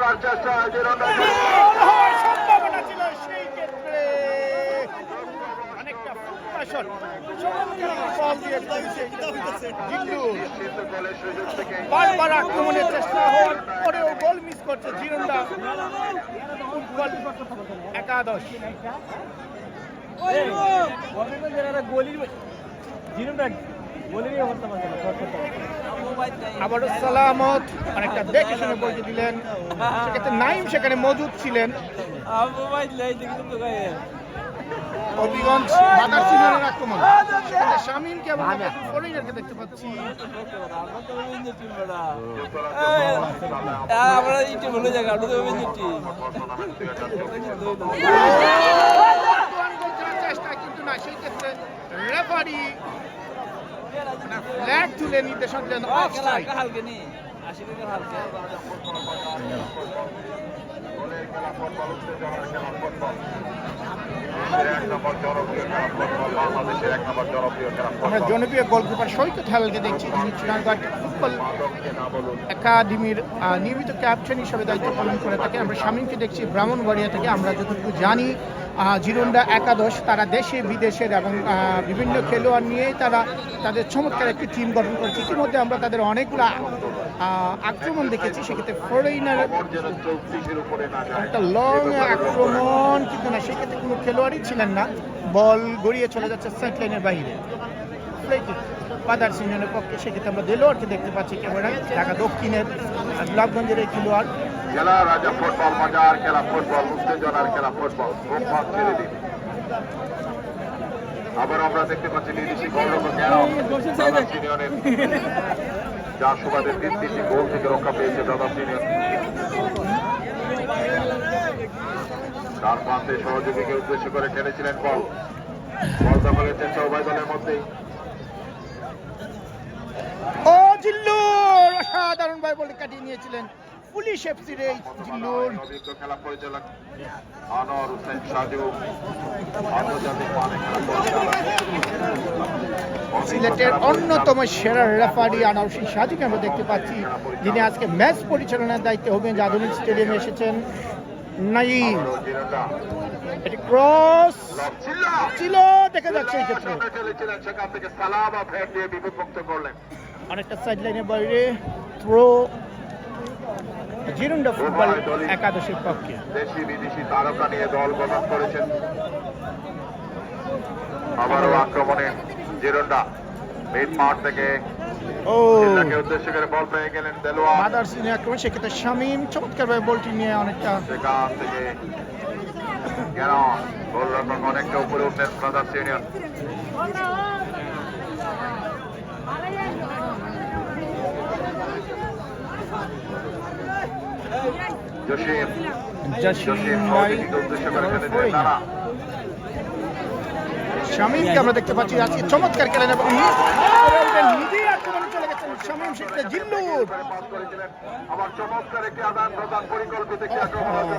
ঢোকার চেষ্টা জিরোন্ডা হওয়ার সম্ভাবনা ছিল সেই ক্ষেত্রে। অনেকটা গোলের বারবার আক্রমণের চেষ্টা হওয়ার পরেও গোল মিস করছে জিরোন্ডা ফুটবল একাদশ। আবারও সালামত অনেকটা দেখে শুনে বলতে দিলেন সেক্ষেত্রে নাইম সেখানে মজুদ ছিলেন হবিগঞ্জ বাদার সিনারের আক্রমণ শামীমকে এবং ফরিনারকে দেখতে পাচ্ছি আমরা জায়গা আমরা তো মেজেটি বর্তমান চেষ্টা কিন্তু না সেই ক্ষেত্রে রেফারি ফ্ল্যাগ তুলে নির্দেশন দিলেন অফসাইড হালকে নি হালকে। নম্বর জনপ্রিয় আমরা গোলকিপার সৈকত হালকে দেখছি যিনি চুনারগঞ্জ ফুটবল না একাডেমির নিয়মিত ক্যাপ্টেন হিসেবে দায়িত্ব পালন করে থাকে। আমরা শামীমকে দেখছি ব্রাহ্মণবাড়িয়া থেকে। আমরা যতটুকু জানি জিরোন্ডা একাদশ, তারা দেশে বিদেশের এবং বিভিন্ন খেলোয়াড় নিয়েই তারা তাদের চমৎকার একটি টিম গঠন করেছে। ইতিমধ্যে আমরা তাদের অনেকগুলো আক্রমণ দেখেছি। সেক্ষেত্রে ফরেইনার একটা লং আক্রমণ, কিন্তু না, সেক্ষেত্রে কোনো খেলোয়াড়ই ছিলেন না। বল গড়িয়ে চলে যাচ্ছে সেট লাইনের বাইরে। পাদার সিনিয়নের পক্ষে। সেক্ষেত্রে আমরা দেলোয়ারকে দেখতে পাচ্ছি ক্যামেরায়, ঢাকা দক্ষিণের গোলাপগঞ্জের এই খেলোয়াড়। খেলা রাজা ফুটবল মজার খেলা ফুটবল, উত্তেজনার খেলা ফুটবল ভাগ ছেড়ে দিন। আবার আমরা দেখতে পাচ্ছি বিদেশি গোলরক্ষক ব্রাদার্স যার সুবাদে তিন তিনটি গোল থেকে রক্ষা পেয়েছে দাদা ইউনিয়ন তার প্রান্তে সহযোগীকে উদ্দেশ্য করে খেলেছিলেন বল। বল দখলের চেষ্টা উভয় দলের মধ্যেই। ও অসাধারণ ভাবে বলে কাটিয়ে নিয়েছিলেন পুলিশ এফসির এই জিল্লুর খেলা পরিচালক আনোয়ার হোসেন সাজু সিলেটের অন্যতম সেরা রেফারি আনাউসিন সাজিকে আমরা দেখতে পাচ্ছি যিনি আজকে ম্যাচ পরিচালনার দায়িত্বে হবেন আধুনিক স্টেডিয়ামে এসেছেন আবারও এটি ক্রস ছিল দেখা যাচ্ছে এই ক্ষেত্রে। অনেকটা সাইড লাইনের বাইরে থ্রো জিরুন্ডা ফুটবল একাদশের পক্ষে। দেশি বিদেশি তারকা নিয়ে দল গঠন করেছেন। আবারও আক্রমণে জিরোন্ডা। মিড মাঠ থেকে ও। উদ্দেশ্য করে বল পেয়ে গেলেন দেলোয়ার। মাদার সিনে আক্রমণ সেক্ষেত্রে শামীম চমৎকারভাবে বলটি নিয়ে অনেকটা সেখান থেকে গোলরক্ষক অনেকটা উপরে উঠলেন ব্রাদার্স ইউনিয়ন জসিম জাসিম জসিম ভাই সহযোগীকে উদ্দেশ্য করে খেলেছিলেন তারা শামীমকে আমরা দেখতে পাচ্ছি আজকে চমৎকার খেলেন এবং নিজেই আক্রমণে চলে গেছেন। শামীম সেক্ষেত্রে জিল্লুর। আবার চমৎকার একটি আদান প্রদান পরিকল্পিত একটি আক্রমণ আমাদের